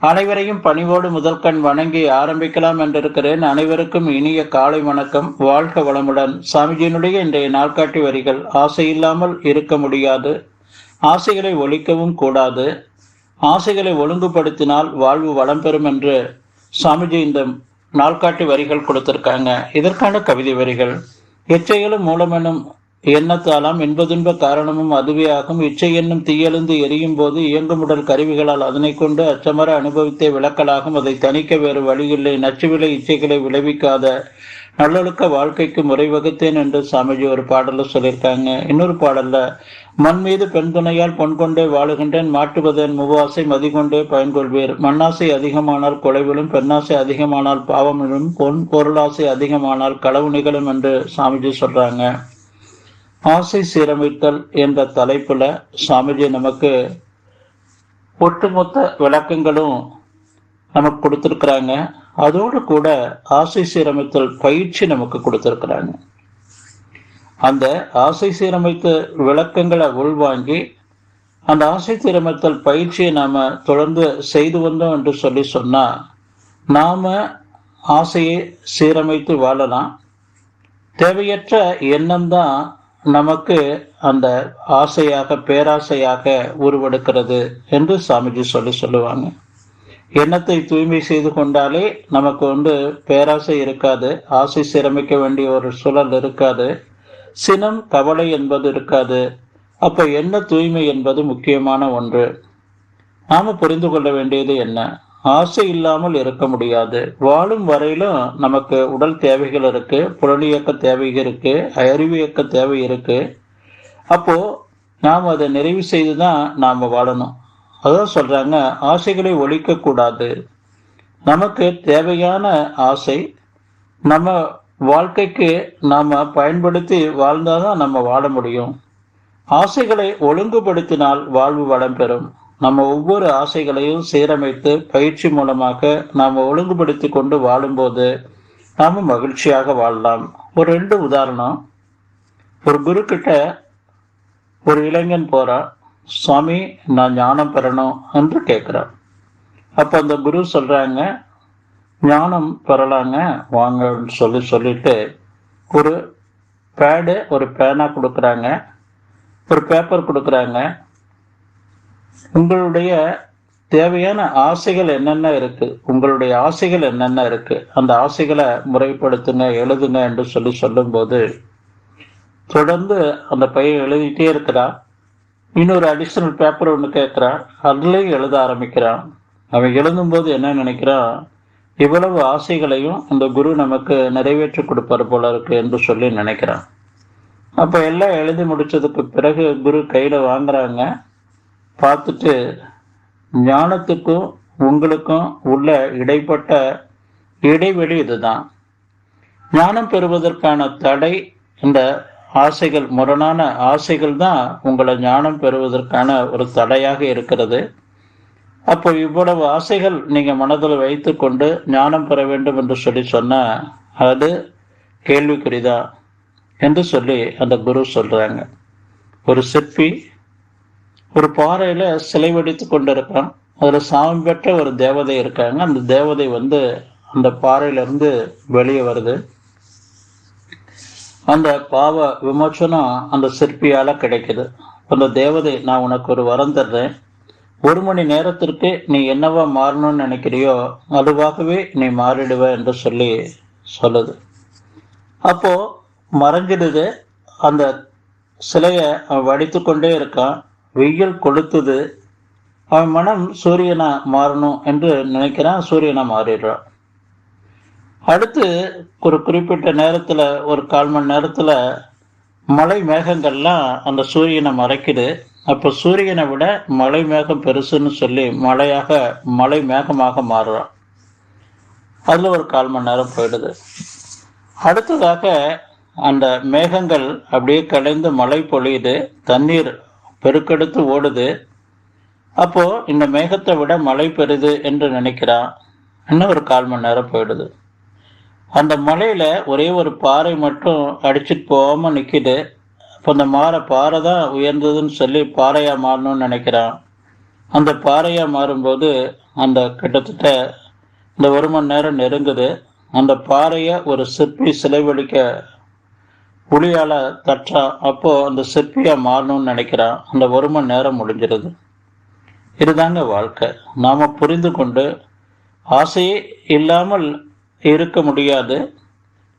அனைவரையும் பணிவோடு முதல்கண் வணங்கி ஆரம்பிக்கலாம் என்றிருக்கிறேன். அனைவருக்கும் இனிய காலை வணக்கம். வாழ்க வளமுடன். சாமிஜியினுடைய இன்றைய நாள்காட்டி வரிகள் ஆசையில்லாமல் இருக்க முடியாது. ஆசைகளை ஒழிக்கவும் கூடாது. ஆசைகளை ஒழுங்குபடுத்தினால் வாழ்வு வளம் பெறும் என்று சாமிஜி இந்த நாள்காட்டி வரிகள் கொடுத்திருக்காங்க. இதற்கான கவிதை வரிகள். எச்சைகளும் மூலமெனும் எண்ணத்தாலாம் இன்பதுன்ப காரணமும் அதுவே ஆகும் இச்சை என்னும் தீயெழுந்து எரியும் போது இயங்கும் உடல் கருவிகளால் அதனை கொண்டு அச்சமர அனுபவித்தே விளக்கலாகும். அதை தணிக்க வேறு வழியில்லை. நச்சுவிலை இச்சைகளை விளைவிக்காத நல்லொழுக்க வாழ்க்கைக்கு முறை வகுத்தேன் என்று சாமிஜி ஒரு பாடல்ல சொல்லியிருக்காங்க. இன்னொரு பாடல்ல மண் மீது பெண் துணையால் பொன் கொண்டே வாழுகின்றேன். மாட்டுவதன் முவாசை மதிகொண்டே பயன்கொள்வீர். மண்ணாசை அதிகமானால் கொலைவிலும் பெண்ணாசை அதிகமானால் பாவமிலும் பொன் பொருளாசை அதிகமானால் களவு நிகழும் என்று சாமிஜி சொல்றாங்க. ஆசை சீரமைத்தல் என்ற தலைப்புல சாமிஜி நமக்கு ஒட்டுமொத்த விளக்கங்களும் நமக்கு கொடுத்துருக்குறாங்க. அதோடு கூட ஆசை சீரமைத்தல் பயிற்சி நமக்கு கொடுத்துருக்குறாங்க. அந்த ஆசை சீரமைத்த விளக்கங்களை உள்வாங்கி அந்த ஆசை சீரமைத்தல் பயிற்சியை நாம் தொடர்ந்து செய்து வந்தோம் என்று சொல்லி சொன்னால் நாம் ஆசையை சீரமைத்து வாழலாம். தேவையற்ற எண்ணம் தான் நமக்கு அந்த ஆசையாக பேராசையாக உருவெடுக்கிறது என்று சாமிஜி சொல்லி சொல்லுவாங்க. எண்ணத்தை தூய்மை செய்து கொண்டாலே நமக்கு வந்து பேராசை இருக்காது ஆசை சிரமிக்க வேண்டிய ஒரு சூழல் இருக்காது சினம் கவலை என்பது இருக்காது. அப்போ என்ன தூய்மை என்பது முக்கியமான ஒன்று. நாம புரிந்து கொள்ள வேண்டியது என்ன? ஆசை இல்லாமல் இருக்க முடியாது. வாழும் வரையிலும் நமக்கு உடல் தேவைகள் இருக்கு புலனியக்க தேவை இருக்கு அறிவு இயக்க தேவை இருக்கு. அப்போ நாம் அதை நிறைவு செய்து தான் நாம் வாழணும். அதான் சொல்றாங்க ஆசைகளை ஒழிக்க கூடாது. நமக்கு தேவையான ஆசை நம்ம வாழ்க்கைக்கு நாம் பயன்படுத்தி வாழ்ந்தாதான் நம்ம வாழ முடியும். ஆசைகளை ஒழுங்குபடுத்தினால் வாழ்வு வளம் பெறும். நம்ம ஒவ்வொரு ஆசைகளையும் சீரமைத்து பயிற்சி மூலமாக நாம் ஒழுங்குபடுத்தி கொண்டு வாழும்போது நாம் மகிழ்ச்சியாக வாழலாம். ஒரு ரெண்டு உதாரணம். ஒரு குரு கிட்ட ஒரு இளைஞன் போகிறான் சுவாமி நான் ஞானம் பெறணும் என்று கேட்குறான் அப்போ அந்த குரு சொல்கிறாங்க ஞானம் பெறலாங்க வாங்கன்னு சொல்லி சொல்லிட்டு ஒரு பேடு ஒரு பேனா கொடுக்குறாங்க. ஒரு பேப்பர் கொடுக்குறாங்க. உங்களுடைய தேவையான ஆசைகள் என்னென்ன இருக்கு? உங்களுடைய ஆசைகள் என்னென்ன இருக்கு? அந்த ஆசைகளை முறைப்படுத்துங்க எழுதுங்க என்று சொல்லி சொல்லும்போது தொடர்ந்து அந்த பையன் எழுதிட்டே இருக்கிறான் இன்னொரு அடிஷனல் பேப்பர் ஒன்று கேட்குறான். அதுலேயும் எழுத ஆரம்பிக்கிறான். அவன் எழுதும்போது என்ன நினைக்கிறான்? இவ்வளவு ஆசைகளையும் அந்த குரு நமக்கு நிறைவேற்றி கொடுப்பார் போல இருக்கு என்று சொல்லி நினைக்கிறான். அப்போ எல்லாம் எழுதி முடிச்சதுக்கு பிறகு குரு கையில் வாங்குறாங்க. பார்த்துட்டு ஞானத்துக்கும் உங்களுக்கும் உள்ள இடைப்பட்ட இடைவெளி இதுதான். ஞானம் பெறுவதற்கான தடை இந்த ஆசைகள் முரணான ஆசைகள் தான் உங்களை ஞானம் பெறுவதற்கான ஒரு தடையாக இருக்கிறது. அப்போ இவ்வளவு ஆசைகள் நீங்கள் மனதில் வைத்து கொண்டு ஞானம் பெற வேண்டும் என்று சொல்லி சொன்னால் அது கேள்விக்குறிதான் என்று சொல்லி அந்த குரு சொல்கிறாங்க ஒரு சிற்பி ஒரு பாறையில சிலை வடித்து கொண்டிருக்கான் அதுல சாமி பெற்ற ஒரு தேவதை இருக்காங்க. அந்த தேவதை வந்து அந்த பாறையில இருந்து வெளியே வருது. அந்த பாவ விமோச்சனம் அந்த சிற்பியால கிடைக்குது. அந்த தேவதை நான் உனக்கு ஒரு வரம் தர்றேன். ஒரு மணி நேரத்திற்கு நீ என்னவா மாறணும்னு நினைக்கிறியோ அதுவாகவே நீ மாறிடுவ என்று சொல்லி சொல்லுது. அப்போ மறைஞ்சிடுது. அந்த சிலையை வடித்து கொண்டே இருக்கான். வெயில் கொளுத்துது அவன் மனம் சூரியனா மாறணும் என்று நினைக்கிறான் சூரியனா மாறிடுறான். அடுத்து ஒரு குறிப்பிட்ட நேரத்தில் ஒரு கால் மணி நேரத்தில் மலை மேகங்கள்லாம் அந்த சூரியனை மறைக்குது. அப்போ சூரியனை விட மலை மேகம் பெருசுன்னு சொல்லி மழையாக மலை மேகமாக மாறுறான். அதில் ஒரு கால் மணி நேரம் போயிடுது. அடுத்ததாக அந்த மேகங்கள் அப்படியே கலைந்து மழை பொழியுது தண்ணீர் பெருக்கெடுத்து ஓடுது. அப்போ இந்த மேகத்தை விட மழை பெறுது என்று நினைக்கிறான். இன்னும் ஒரு கால் மணி நேரம் போயிடுது. அந்த மலையில ஒரே ஒரு பாறை மட்டும் அடிச்சிட்டு போகாம நிக்குது. அப்போ அந்த மாற பாறை தான் உயர்ந்ததுன்னு சொல்லி பாறையா மாறணும்னு நினைக்கிறான். அந்த பாறையா மாறும்போது அந்த கிட்டத்தட்ட இந்த ஒரு மணி நேரம் நெருங்குது. அந்த பாறையை ஒரு சிற்பி சிலைவழிக்க புளியால தட்டுறான் அப்போ அந்த சிற்பியா மாறணும்னு நினைக்கிறான் அந்த ஒரு மணி நேரம் முடிஞ்சிருது. இதுதாங்க வாழ்க்கை. நாம புரிந்து கொண்டு ஆசையே இல்லாமல் இருக்க முடியாது.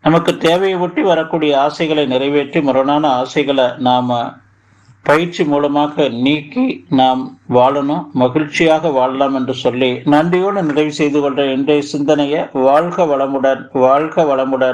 நமக்கு தேவையை ஒட்டி வரக்கூடிய ஆசைகளை நிறைவேற்றி முரணான ஆசைகளை நாம பயிற்சி மூலமாக நீக்கி நாம் வாழணும். மகிழ்ச்சியாக வாழலாம் என்று சொல்லி நன்றியோடு நிறைவு செய்து கொள்ற இன்றைய சிந்தனையை வாழ்க வளமுடன் வாழ்க வளமுடன்.